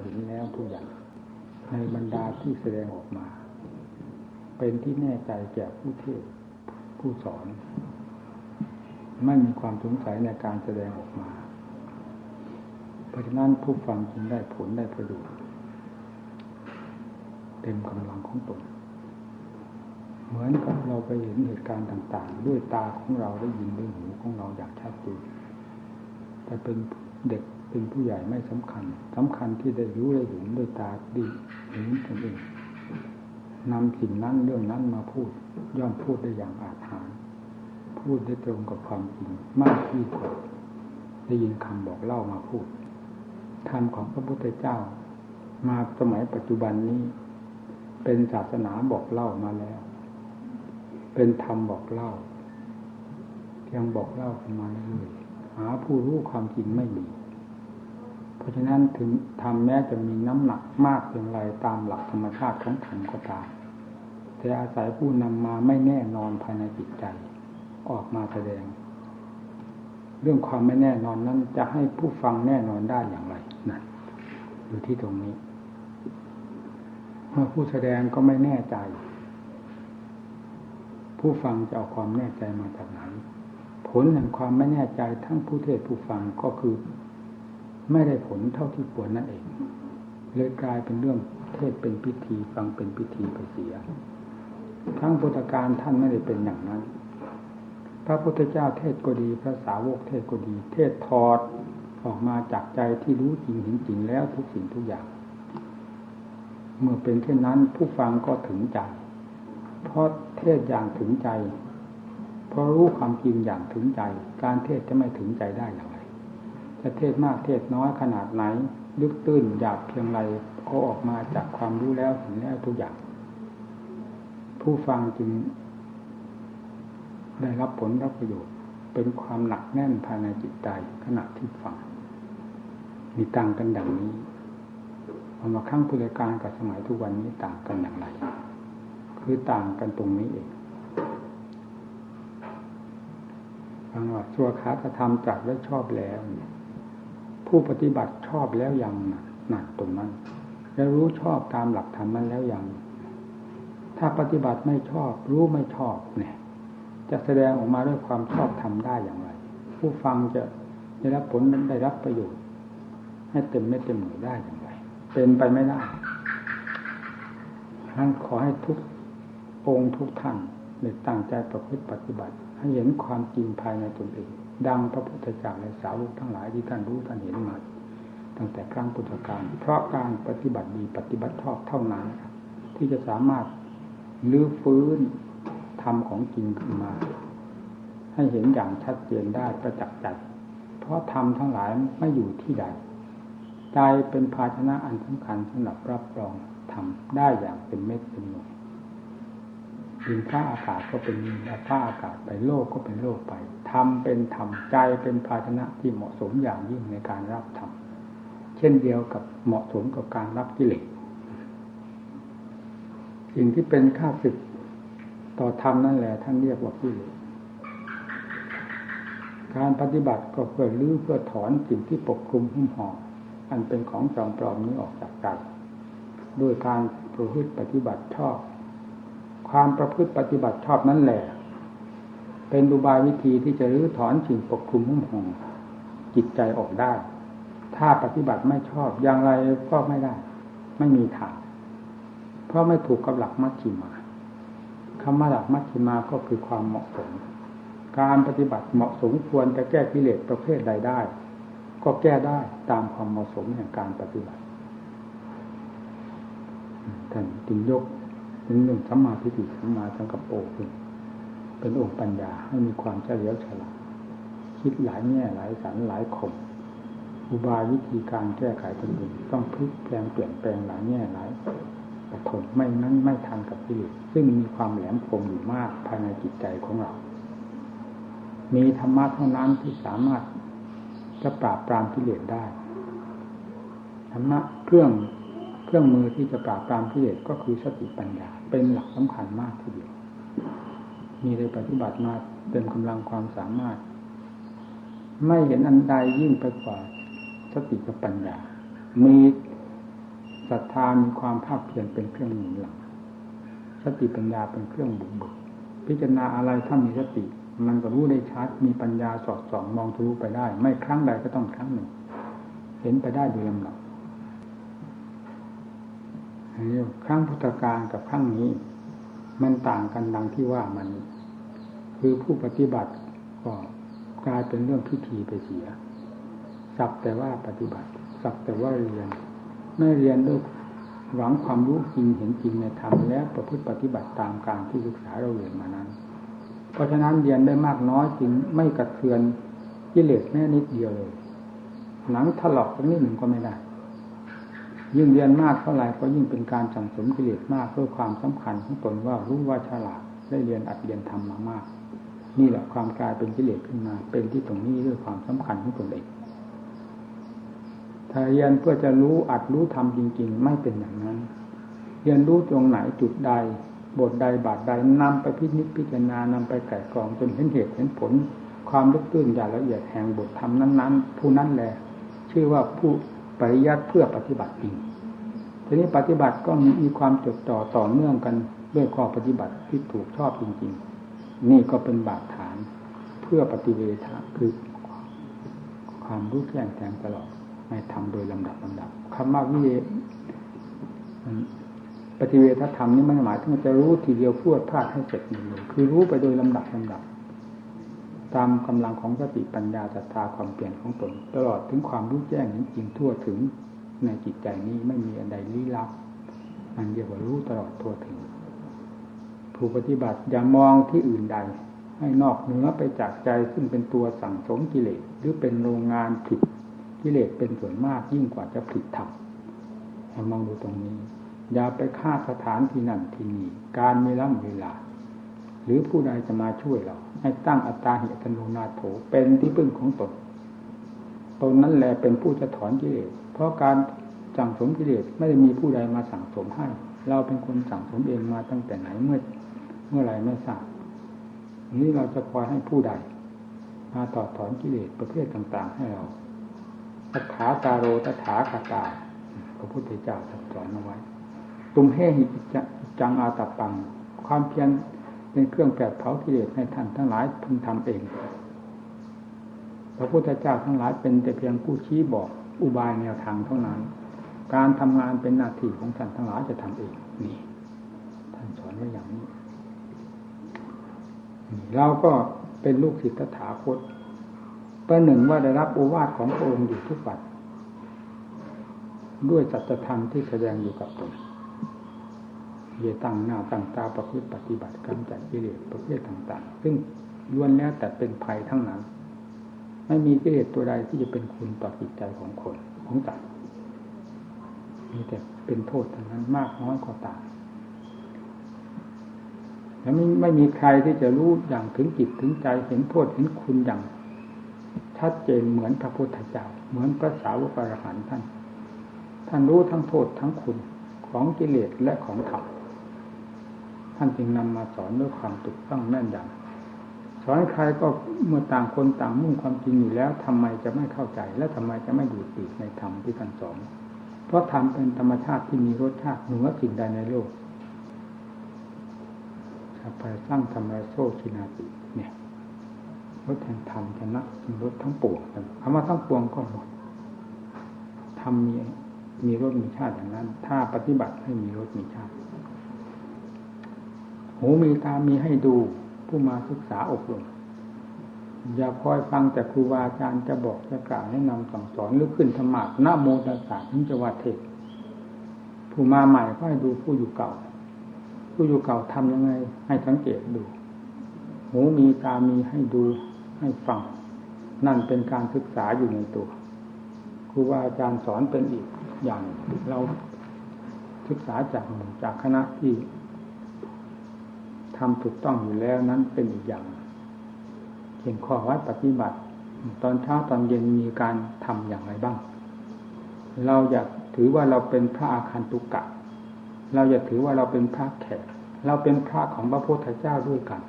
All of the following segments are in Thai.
เห็นแล้วทุกอย่างในบรรดาที่แสดงออกมา เป็นที่แน่ใจแก่ผู้เทศผู้สอน ไม่มีความสงสัยในการแสดงออกมา เพราะฉะนั้นผู้ฟังจึงได้ผลได้ประโยชน์เต็มกำลังของตนเหมือนกับเราไปเห็นเหตุการณ์ต่างๆ ด้วยตาของเราได้ยินด้วยหูของเราอย่างชัดเจนแต่เป็นเด็ก เป็นผู้ใหญ่ไม่สำคัญสำคัญที่ได้รู้ได้เห็นด้วยตาดีเห็นตนเองนำสิ่งนั้นเรื่องนั้นมาพูด ย่อมพูดได้อย่างอาถรรพ์พูดได้ตรงกับความจริงมากที่กว่าได้ยินคำบอกเล่ามาพูดธรรมของพระพุทธเจ้า มาสมัยปัจจุบันนี้ เป็นศาสนาบอกเล่ามาแล้ว เป็นธรรมบอกเล่าเพียงบอกเล่ากันมาเรื่อยหาผู้รู้ความจริงไม่มี ราะฉะนั้นถึงทำแม้จะมีน้ำหนักมากอย่างไรตามหลักธรรมชาติของธรรมก็ตามแต่อาศัยผู้นำมาไม่แน่นอนภายในจิตใจ ออกมาแสดง เรื่องความไม่แน่นอนนั้นจะให้ผู้ฟังแน่นอนได้อย่างไรนั่นอยู่ที่ตรงนี้ เมื่อผู้แสดงก็ไม่แน่ใจ ผู้ฟังจะเอาความแน่ใจมาจากไหนผลแห่งความไม่แน่ใจทั้งผู้เทศผู้ฟังก็คือ ไม่ได้ผลเท่าที่ควรนั่นเอง เลยกลายเป็นเรื่องเทศเป็นพิธีฟังเป็นพิธีไปเสียทั้งพุทธการท่านไม่ได้เป็นอย่างนั้น พระพุทธเจ้าเทศก็ดี พระสาวกเทศก็ดี เทศทอดออกมาจากใจที่รู้จริงเห็นจริงแล้วทุกสิ่งทุกอย่าง เมื่อเป็นเช่นนั้นผู้ฟังก็ถึงใจ เพราะเทศอย่างถึงใจ เพราะรู้ความจริงอย่างถึงใจ การเทศจะไม่ถึงใจได้อย่างไร จะเทศมากเทศน้อยขนาดไหน ลึกตื้นหยาบเพียงไรก็ออกมาจากความรู้แล้วเห็นแล้วทุกอย่าง ผู้ฟังจึง ได้รับผลรับประโยชน์ เป็นความหนักแน่นภายในจิตใจขณะที่ฟัง มีต่างกันอย่างนี้เอามาขั้งพุทธการกับสมัยทุกวันนี้ต่างกันอย่างไร คือต่างกันตรงนี้เองฟังว่าชัวขาจะทำจัดไว้ชอบแล้ว ผู้ปฏิบัติชอบแล้วยังหนักตรงนั้นจะรู้ชอบตามหลักธรรมนั้นแล้วยัง ถ้าปฏิบัติไม่ชอบ รู้ไม่ชอบเนี่ย จะแสดงออกมาด้วยความชอบทำได้อย่างไร ผู้ฟังจะได้รับผลได้รับประโยชน์ ให้เต็มไม่เต็มหน่วยได้อย่างไร เป็นไปไม่ได้ท่านขอให้ทุกองค์ทุกท่านในตั้งใจประพฤติปฏิบัติ ให้เห็นความจริงภายในตนเอง ดังพระพุทธเจ้าและสาวกทั้งหลายที่ท่านรู้ท่านเห็นมา ตั้งแต่ครั้งพุทธกาลเพราะการปฏิบัติดีปฏิบัติชอบเท่านั้นที่จะสามารถลื้อฟื้นธรรมของจริงขึ้นมา ให้เห็นอย่างชัดเจนได้ประจักษ์ใจเพราะธรรมทั้งหลายไม่อยู่ที่ใดใจเป็นภาชนะอันสำคัญสำหรับรับรองธรรมได้อย่างเป็นเม็ดเป็นหน่วยดินฟ้าอากาศก็เป็นดินฟ้าอากาศไปโลกก็เป็นโลกไป ธรรมเป็นธรรมใจเป็นภาชนะที่เหมาะสมอย่างยิ่งในการรับธรรมเช่นเดียวกับเหมาะสมกับการรับกิเลสสิ่งที่เป็นข้าศึกต่อธรรมนั่นแหละท่านเรียกว่ากิเลสการปฏิบัติก็เพื่อลื้อเพื่อถอนสิ่งที่ปกคลุมหุ้มห่ออันเป็นของจอมปลอมนี้ออกจากใจด้วยการประพฤติปฏิบัติชอบ ความประพฤติปฏิบัติชอบนั่นแหละ เป็นดูบายวิธีที่จะรื้อถอนสิ่งปกคลุมหุ้มห่อจิตใจออกได้ ถ้าปฏิบัติไม่ชอบอย่างไรก็ไม่ได้ ไม่มีทางเพราะไม่ถูกกับหลักมัชฌิมาคำว่าหลักมัชฌิมาก็คือความเหมาะสม การปฏิบัติเหมาะสมควรจะแก้กิเลสประเภทใดได้ ก็แก้ได้ตามความเหมาะสมแห่งการปฏิบัติท่านจึงยกถึงหนึ่งสัมมาทิฏฐิสัมมาสังกัปโปขึ้น เป็นองค์ปัญญาให้มีความเฉลียวฉลาดคิดหลายแง่หลายสันหลายคมอุบายวิธีการแก้ไขตนเองต้องพลิกแปลงเปลี่ยนแปลงหลายแง่หลายปฐมไม่นั้นไม่ทันกับกิเลสซึ่งมีความแหลมคมอยู่มากภายในจิตใจของเรา มีธรรมะเท่านั้นที่สามารถจะปราบปรามกิเลสได้ธรรมะเครื่องเครื่องมือที่จะปราบปรามกิเลสก็คือสติปัญญา เป็นหลักสำคัญมากทีเดียว มีได้ปฏิบัติมาเต็มกำลังความสามารถ ไม่เห็นอันใดยิ่งไปกว่าสติกับปัญญา มีศรัทธามีความภาคเพียรเป็นเครื่องหนุนหลัง สติปัญญาเป็นเครื่องบุกเบิกพิจารณาอะไรถ้ามีสติ มันก็รู้ได้ชัด มีปัญญาสอดส่องมองทะลุไปได้ ไม่ครั้งใดก็ต้องครั้งหนึ่ง เห็นไปได้โดยลำดับครั้งพุทธกาลกับครั้งนี้ มันต่างกันดังที่ว่ามัน คือผู้ปฏิบัติก็กลายเป็นเรื่องพิธีไปเสีย สักแต่ว่าปฏิบัติ สักแต่ว่าเรียน ไม่เรียนด้วยหวังความรู้จริงเห็นจริงในธรรมและประพฤติปฏิบัติตามการที่ศึกษาเราเรียนมานั้น เพราะฉะนั้นเรียนได้มากน้อยจึงไม่กระเทือนกิเลสแม้นิดเดียวเลยหนังถลอกสักนิดหนึ่งก็ไม่ได้ ยิ่งเรียนมากเท่าไหร่ก็ยิ่งเป็นการสั่งสมกิเลสมากเพื่อความสำคัญของตนว่ารู้ว่าฉลาดได้เรียนอัดเรียนทำมามาก นี่แหละความกลายเป็นกิเลสขึ้นมา เป็นที่ตรงนี้ด้วยความสำคัญของตนเองถ้าเรียนเพื่อจะรู้อัดรู้ทำจริง ๆ ไม่เป็นอย่างนั้น เรียนรู้ตรงไหนจุดใด บทใดบาทใดนำไปพิจิตพิจารณานำไปไก่กรองจนเห็นเหตุเห็นผล ความลึกตื้นอย่างละเอียดแห่งบทธรรมนั้น ๆ ผู้นั้นแหละชื่อว่าผู้ ปริยัติเพื่อปฏิบัติจริงทีนี้ปฏิบัติก็มีความจดจ่อต่อเนื่องกันด้วยข้อปฏิบัติที่ถูกชอบจริง ๆ นี่ก็เป็นบาดฐานเพื่อปฏิเวทะคือความรู้แจ้งแทงตลอดให้ทำโดยลำดับลำดับคำว่าวิเปฏิเวทธรรมนี่ไม่หมายถึงจะรู้ทีเดียวพูดพลาดให้เสร็จหมดเลยคือรู้ไปโดยลำดับลำดับ ตามกำลังของสติปัญญาศรัทธาความเปลี่ยนของตน ตลอดถึงความรู้แจ้งจริงทั่วถึงในจิตใจนี้ไม่มีอะไรลี้ลับมันเรียกว่ารู้ตลอดทั่วถึง ผู้ปฏิบัติอย่ามองที่อื่นใด ให้นอกเหนือไปจากใจซึ่งเป็นตัวสั่งสมกิเลสหรือเป็นโรงงานผิดกิเลสเป็นส่วนมากยิ่งกว่าจะผิดธรรมให้มองดูตรงนี้ อย่าไปฆ่าสถานที่นั่นที่นี่การไม่ล่ำเวลา หรือผู้ใดจะมาช่วยเรา ให้ตั้งอัตตาเหตุโนนาโถเป็นที่พึ่งของตนตนนั้นแหละเป็นผู้จะถอนกิเลสเพราะการสั่งสมกิเลสไม่ได้มีผู้ใดมาสั่งสมให้ เราเป็นคนสั่งสมเองมาตั้งแต่ไหนเมื่อเมื่อไรไม่ทราบนี้เราจะคอยให้ผู้ใด มาต่อถอนกิเลสประเภทต่าง ๆ ให้เราตถาตาโรตถาคาตาพระพุทธเจ้าสอนเอาไว้ ตุมเฮหิจังอาตปัง ความเพียร เป็นเครื่องแผดเผากิเลสให้ท่านทั้งหลายพึงทำเอง พระพุทธเจ้าทั้งหลายเป็นแต่เพียงผู้ชี้บอกอุบายแนวทางเท่านั้น การทำงานเป็นหน้าที่ของท่านทั้งหลายจะทำเองนี่ท่านสอนไว้อย่างนี้ เราก็เป็นลูกศิษย์ตถาคตประหนึ่งว่าได้รับโอวาทของพระองค์อยู่ทุกวันด้วยสัจธรรมที่แสดงอยู่กับตน เยตั้งหน้าตั้งตาประพฤติปฏิบัติกำจัดกิเลสประเภทต่าง ๆ ซึ่งล้วนแล้วแต่เป็นภัยทั้งนั้น ไม่มีกิเลสตัวใดที่จะเป็นคุณต่อจิตใจของคนของสัตว์มีแต่เป็นโทษทั้งนั้นมากน้อยก็ต่ามแล้วไม่ไม่มีใครที่จะรู้อย่างถึงจิตถึงใจเห็นโทษเห็นคุณอย่างชัดเจนเหมือนพระพุทธเจ้าเหมือนพระสาวกอรหันท่าน ท่านรู้ทั้งโทษทั้งคุณของกิเลสและของธรรม ท่านจึงนำมาสอนด้วยความถูกต้องแน่นยำสอนใครก็เมื่อต่างคนต่างมุ่งความจริงอยู่แล้วทำไมจะไม่เข้าใจ และทำไมจะไม่ดูติดในธรรมที่ท่านสอน เพราะธรรมเป็นธรรมชาติที่มีรสชาติเหนือสิ่งใดในโลกสัพพสร้างธรรมะโซชินาติเนี่ยรถแห่งธรรมชนะรถทั้งปวงคำว่าทั้งปวงก็หมดธรรมมีมีรถมีชาติอย่างนั้น ถ้าปฏิบัติให้มีรถมีชาติ หูมีตามีให้ดูผู้มาศึกษาอบรมอย่าคอยฟังแต่ครูบาอาจารย์จะบอกจะกล่าวแนะนำสั่งสอนหรือขึ้นธรรมะหน้าโมตัสสะถึงจะว่าเทศผู้มาใหม่ก็ให้ดูผู้อยู่เก่า ผู้อยู่เก่าทำยังไง ให้สังเกตดู หูมีตามีให้ดูให้ฟัง นั่นเป็นการศึกษาอยู่ในตัวครูบาอาจารย์สอนเป็นอีกอย่างเราศึกษาจากจากคณะที่ ทำถูกต้องอยู่แล้วนั้นเป็นอีกอย่างเขียนข้อวัดปฏิบัติ ตอนเช้าตอนเย็นมีการทำอย่างไรบ้าง เราอยากถือว่าเราเป็นพระอาคันตุกะ เราอยากถือว่าเราเป็นพระแขก เราเป็นพระของพระพุทธเจ้าด้วยกัน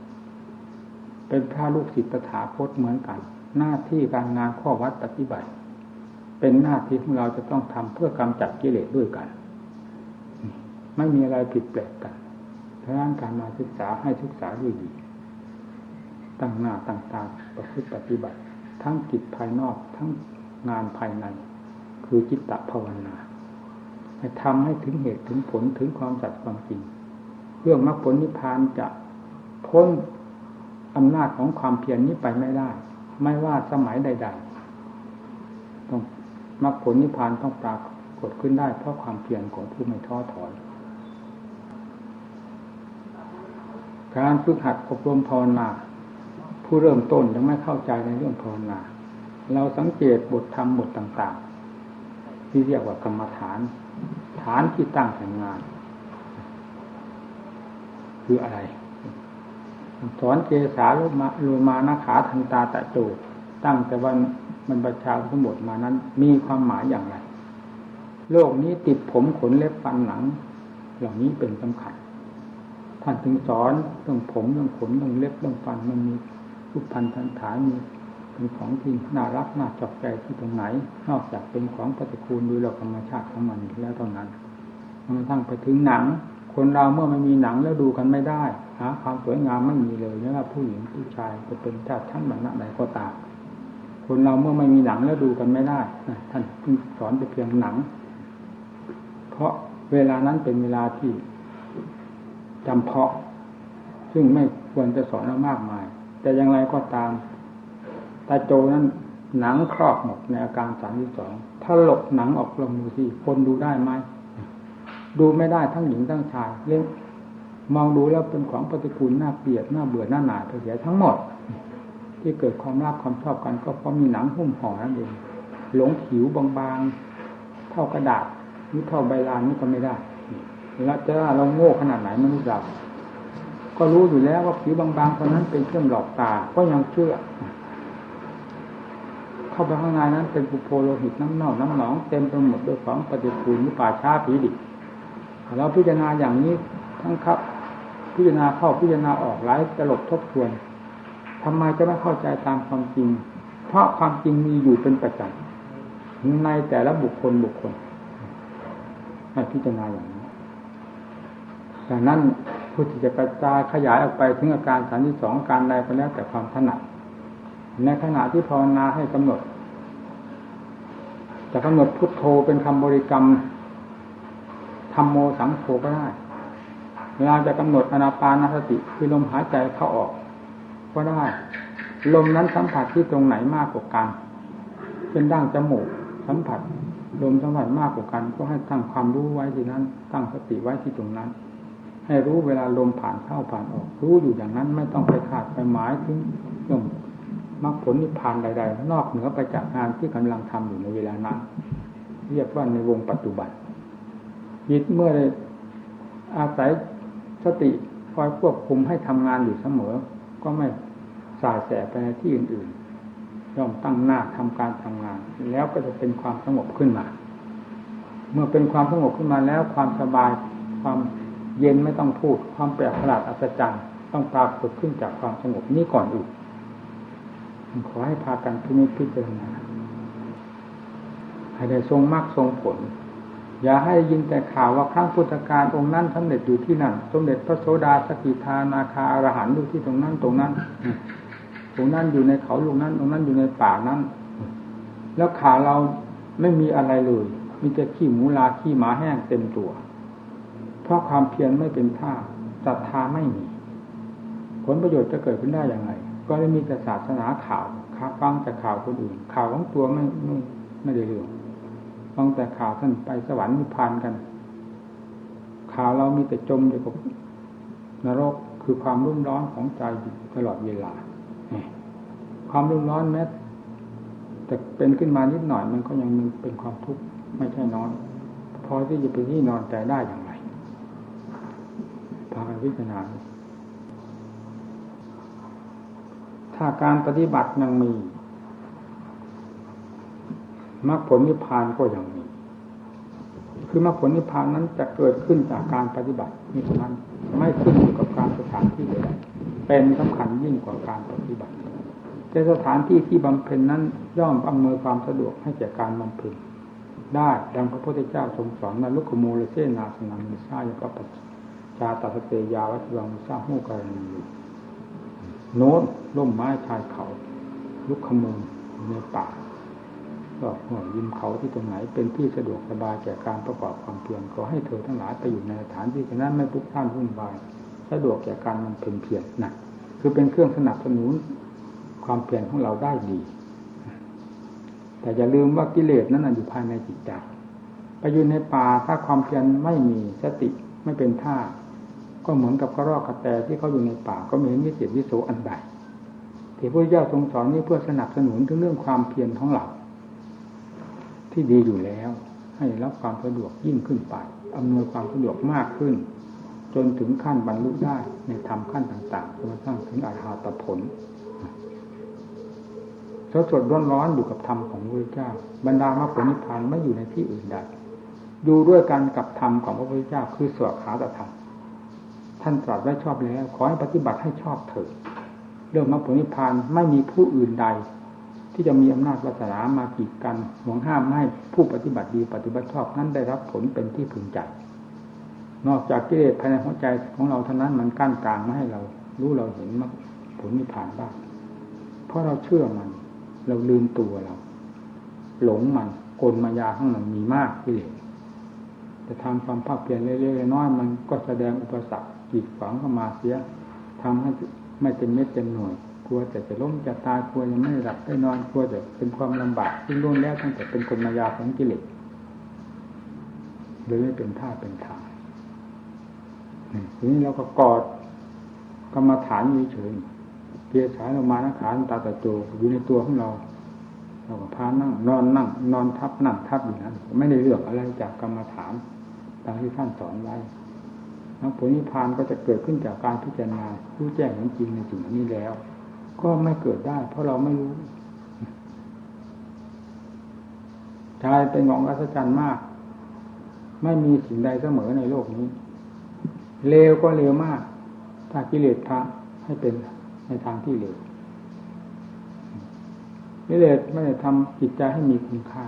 เป็นพระลูกศิษย์ตถาคตเหมือนกัน หน้าที่การงานข้อวัดปฏิบัติ เป็นหน้าที่ของเราจะต้องทำเพื่อกำจัดกิเลสด้วยกัน ไม่มีอะไรผิดแปลกกัน ราะนั้นการมาศึกษาให้ศึกษาด้วยดีตั้งหน้าตั้งตาประพฤติปฏิบัติ ทั้งจิตภายนอกทั้งงานภายใน คือจิตตภาวนาให้ทำให้ถึงเหตุถึงผลถึงความจัดความจริง เรื่องมรรคผลนิพพานจะพ้นอำนาจของความเพียรนนี้ไปไม่ได้ ไม่ว่าสมัยใดๆต้องมรรคผลนิพพานต้องปรากฏขึ้นได้เพราะความเพียรของผู้ไม่ท้อถอย การฝึกหัดอบรมภาวนาผู้เริ่มต้นยังไม่เข้าใจในเรื่องภาวนา เราสังเกตบทธรรมบทต่าง ๆ ที่เรียกว่ากรรมฐาน ฐานที่ตั้งแห่งงาน คืออะไรสอนเกสาลมาลมานาขาทันตาตะโจตั้งแต่วันมันประชาทั้งหมดมานั้น มีความหมายอย่างไร โลกนี้ติดผมขนเล็บฟันหนัง เหล่านี้เป็นสำคัญ ท่านถึงสอนเรื่องผมเรื่องขนเรื่องเล็บเรื่องฟันมันมีรูปพันธันฐานมีเป็นของที่น่ารักน่าจอกใจที่ตรงไหน นอกจากเป็นของปฏิคูลโดยหลักธรรมชาติของมันแล้วเท่านั้นมันทั้งไปถึงหนัง คนเราเมื่อไม่มีหนังแล้วดูกันไม่ได้หาความสวยงามไม่มีเลยไม่ว่าผู้หญิงผู้ชายจะเป็นชาติชั้นบรรณะใดก็ตามคนเราเมื่อไม่มีหนังแล้วดูกันไม่ได้ท่านสอนไปเพียงหนัง เพราะเวลานั้นเป็นเวลาที่ จำเพาะ ซึ่งไม่ควรจะสอนมากมาย แต่อย่างไรก็ตามตาโจนั้นหนังครอบหมดในอาการสามที่สองถ้าหลบหนังออกลงดูสิคนดูได้ไหมดูไม่ได้ทั้งหญิงทั้งชายเล่นมองดูแล้วเป็นของปฏิกูลน่าเกลียดน่าเบื่อหน้าหนาเสียทั้งหมด ที่เกิดความรักความชอบกัน ก็เพราะมีหนังหุ้มห่อนั่นเองหลงผิวบางๆ เท่ากระดาษหรือเท่าใบลานนี่ก็ไม่ได้ แล้วจะเราโง่ขนาดไหนมนุษย์เรา ก็รู้อยู่แล้วว่าผิวบางๆคนนั้นเป็นเครื่องหลอกตา ก็ยังเชื่อ เข้าไปข้างในนั้นเป็นปุโพโลหิตน้ำเน่าน้ำหนองเต็มไปหมดด้วยของปฏิกูลนิป่าช้าผีดิบเราพิจารณาอย่างนี้ทั้งครับ พิจารณาเข้าพิจารณาออกหลายตลบทบทวนทำไมจะไม่เข้าใจตามความจริง เพราะความจริงมีอยู่เป็นประจำในแต่ละบุคคลบุคคลให้พิจารณาอย่างนี้ ดังนั้นผู้ที่จะกระจายขยายออกไปถึงอาการฐานที่สองการใดก็แล้วแต่ความถนัดในขณะที่ภาวนาให้กำหนดจะกำหนดพุทโธเป็นคำบริกรรมธรรมโมสังโฆก็ได้เวลาจะกำหนดอนาปานสติคือลมหายใจเข้าออก ก็ได้ ลมนั้นสัมผัสที่ตรงไหนมากกว่ากันเป็นดั้งจมูกสัมผัสลมสัมผัสมากกว่ากัน ก็ให้ตั้งความรู้ไว้ที่นั้น ตั้งสติไว้ที่ตรงนั้น ให้รู้เวลาลมผ่านเข้าผ่านออก รู้อยู่อย่างนั้นไม่ต้องไปขาดไปหมายถึงเรื่องมรรคผลนิพพานใด ๆ นอกเหนือไปจากงานที่กำลังทำอยู่ในเวลานั้น เรียกว่าในวงปัจจุบันจิตเมื่ออาศัยสติคอยควบคุมให้ทำงานอยู่เสมอ ก็ไม่สายแสไปในที่อื่นๆย่อมตั้งหน้าทำการทำงาน แล้วก็จะเป็นความสงบขึ้นมา เมื่อเป็นความสงบขึ้นมาแล้วความสบายความ เย็นไม่ต้องพูดความแปลกประหลาดอัศจรรย์ต้องปรากฏขึ้นจากความสงบนี้ก่อนอื่นขอให้พากันพิจิตพิจารณาให้ได้ทรงมรรคทรงผล อย่าให้ยินแต่ข่าวว่าครั้งพุทธกาลองค์นั้นสำเร็จอยู่ที่นั่น สมเด็จพระโสดาสกิทานาคาอรหันต์อยู่ที่ตรงนั้นตรงนั้นตรงนั้นอยู่ในเขาลูกนั้นตรงนั้นอยู่ในป่านั้น แล้วข่าวเราไม่มีอะไรเลย มีแต่ขี้หมูลาขี้หมาแห้งเต็มตัว เพราะความเพียรไม่เป็นท่าศรัทธาไม่มี ผลประโยชน์จะเกิดขึ้นได้อย่างไร ก็ไม่มีแต่ศาสนาข่าวฟังแต่ข่าวคนอื่น ข่าวของตัวไม่ไม่ไม่ได้เรื่องฟังแต่ข่าวท่านไปสวรรค์นิพพานกัน ข่าวเรามีแต่จมอยู่กับนรกคือความรุ่มร้อนของใจตลอดเวลาความรุ่มร้อนแม้แต่เป็นขึ้นมานิดหน่อยมันก็ยังมีเป็นความทุกข์ไม่ใช่นอนพอที่จะเป็นที่นอนใจได้อย่างไรากันพิจารณาถ้าการปฏิบัติยังมีมรรคผลนิพพานก็ย่างนี้คือมรรคผลนิพพานนั้นจะเกิดขึ้นจากการปฏิบัตินี่เท่านั้น ไม่ขึ้นอยู่กับการสถานที่ใดเป็นสำคัญยิ่งกว่าการปฏิบัติแต่สถานที่ที่บำเพ็ญนั้นย่อมอำนวยความสะดวกให้แก่การบำเพ็ญได้ดังพระพุทธเจ้าทรงสอนนาลุกโมเลเซนาสนังมิซายปปัจ ชาตาสเตยาวัชวังมุซางหูกรณีโน้นร่มไม้ชายเขา ลุกขมูลในป่าก็หัวยิมเขาที่ตรงไหนเป็นที่สะดวกสบายแก่การประกอบความเพียรขอให้เธอทั้งหลายไปอยู่ในสถานที่นั้นไม่พุกท่านวุ่นวายสะดวกแก่การมันเพียรเพียรนะคือเป็นเครื่องสนับสนุนความเพียรของเราได้ดี แต่อย่าลืมว่ากิเลสนั้นอยู่ภายในจิตใจไปอยู่ในป่าถ้าความเพียรไม่มีสติไม่เป็นท่า ก็เหมือนกับกระรอกกระแตที่เขาอยู่ในป่าก็ม่เห็นวิเศษวิโสอันใดที่พระเจ้าทรงสอนนี้เพื่อสนับสนุนถึงเรื่องความเพียรของเราที่ดีอยู่แล้ว ให้รับความสะดวกยิ่งขึ้นไปอำนวยความสะดวกมากขึ้น จนถึงขั้นบรรลุได้ในธรรมขั้นต่างๆจนกระทั่งถึงอาหาตผลสดสดร้อนร้อนอยู่กับธรรมของพระเจ้า บรรดามรรคผลนิพพานไม่อยู่ในที่อื่นใดอยู่ด้วยกันกับธรรมของพระพุทธเจ้าคือสวขาตธรรม ท่านตรัสไว้ชอบแล้ว ขอให้ปฏิบัติให้ชอบเถิดเรื่องมรรคผลนิพพานไม่มีผู้อื่นใด ที่จะมีอำนาจวาสนามากีดกันห่วงห้ามให้ผู้ปฏิบัติดีปฏิบัติชอบนั้นได้รับผลเป็นที่พึงใจ นอกจากกิเลสภายในหัวใจของเราเท่านั้นมันกั้นกลางไม่ให้เรา รู้เราเห็นมรรคผลนิพพานบ้างเพราะเราเชื่อมัน เราลืมตัวเรา หลงมันกลมายาข้างมันมีมากกิเลสจะทำความภาคเพียรเล็กๆน้อยมันก็แสดงอุปสรรค กีดขวางเข้ามาเสียทำให้ไม่เต็มเม็ดเต็มหน่วยกลัวแต่จะล้มจะตายกลัวยังไม่หลับได้นอนกลัวจะเป็นความลำบากซึ่งล้วนแล้วตั้งแต่เป็นคนมายาของกิเลสเลยไม่เป็นท่าเป็นทางทีนี้เราก็กอดกรรมฐานอยู่เฉยเพียสายเรามานะขาตาตะโจอยู่ในตัวของเราเราก็พานั่ง นอนนั่ง นอนทับนั่งทับอยู่นั้นไม่ได้เลือกอะไรจากกรรมฐานตามที่ท่านสอนไว้ มรรคผลนิพพานก็จะเกิดขึ้นจากการพิจารณารู้แจ้งจริงในสิ่งนี้แล้ว ก็ไม่เกิดได้ เพราะเราไม่รู้ใจเป็นของอัศจรรย์มาก ไม่มีสิ่งใดเสมอในโลกนี้เลวก็เลวมาก ถ้ากิเลสพระให้เป็นในทางที่เลวกิเลสไม่ได้ทำจิตใจให้มีคุณค่า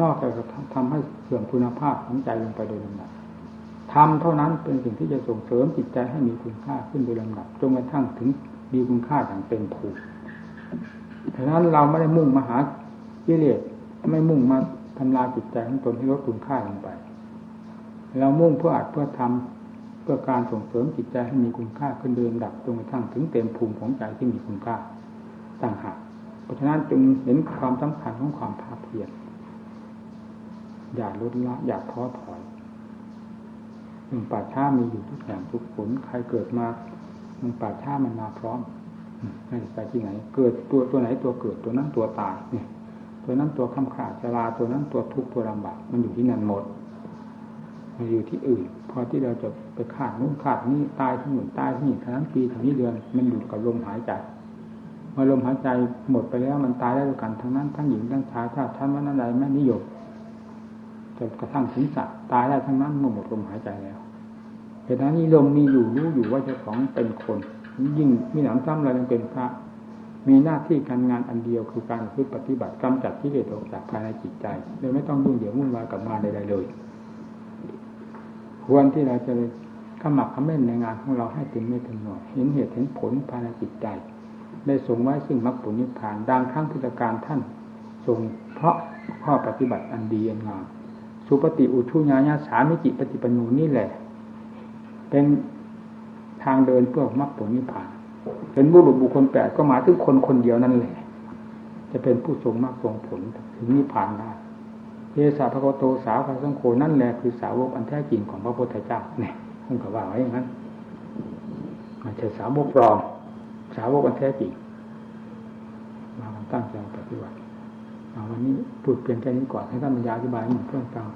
นอกจากจะทำให้เสื่อมคุณภาพของใจลงไปโดยลำดับ ทำเท่านั้นเป็นสิ่งที่จะส่งเสริมจิตใจให้มีคุณค่าขึ้นโดยลำดับจนกระทั่งถึงมีคุณค่าอย่างเต็มภูมิฉะนั้นเราไม่ได้มุ่งมาหากิเลสไม่มุ่งมาทำลายจิตใจของตนให้ลดคุณค่าลงไป เรามุ่งเพื่ออัดเพื่อทำเพื่อการส่งเสริมจิตใจให้มีคุณค่าขึ้นโดยลำดับจนกระทั่งถึงเต็มภูมิของใจที่มีคุณค่าต่างหากเพราะฉะนั้นจึงเห็นความสำคัญของความภาคเพียรอย่าลดละอย่าท้อถอย มันป่าช้ามีอยู่ทุกอย่างทุกผลใครเกิดมามันป่าช้ามันมาพร้อมไม่ไปที่ไหน เกิดตัวตัวไหนตัวเกิดตัวนั้นตัวตายเนี่ยตัวนั้นตัวข้าขาชราตัวนั้นตัวทุกข์ตัวลำบากมันอยู่ที่นั่นหมดมันอยู่ที่อื่น พอที่เราจะไปขาดนู้นขาดนี้ตายที่หนุนตายที่นี่ทั้งปีทั้งนี้เดือนมันอยู่กับลมหายใจเมื่อลมหายใจหมดไปแล้วมันตายได้ด้วยกันทั้งนั้นทั้งหญิงทั้งชายถ้าท่านว่านั้นใดไม่นิยมจนกระทั่งถึงสัตว์ ตายได้ทั้งนั้นเมื่อหมดลมหายใจแล้วเหตุนั้นนี้ลมมีอยู่รู้อยู่ว่าเจ้าของเป็นคน ยิ่งมีหนำซ้ำเรายังเป็นพระ มีหน้าที่การงานอันเดียวคือการพึ่ปฏิบัติกำจัดที่เลสออกจากภายในจิตใจโดยไม่ต้องยุ่งเหยิงวุ่นวายกับงานใดๆเลย ควรที่เราจะขมักขม้นในงานของเราให้เต็มไม่เต็มหน่วยเห็นเหตุเห็นผลภายในจิตใจได้ส่งไว้ซึ่งมรรคผลนิพพานดังครั้งพุทธการท่านทรงเพราะข้อปฏิบัติอันดีอันงาม สุปฏิอุทุญาญาสามิจิปฏิปนูนี่แหละ เป็นทางเดินเพื่อมรรคผลนิพพานเป็นบุรุษบุคคลแปดก็มาถึงคนคนเดียวนั่นแหละ จะเป็นผู้ทรงมรรคทรงผลถึงนิพพานได้เยสาพระโกโตสาวพระสังโฆนั่นแหละคือสาวกอันแท้จริงของพระพุทธเจ้าเนี่ยท่านก็ว่าไว้อย่างนั้นมันจะสาวกปลอม สาวกอันแท้จริงมาตั้งใจปฏิบัติวันนี้พูดเพียงแค่นี้ก่อนให้ท่านบรรยายอธิบายให้หมดเพื่อนฟัง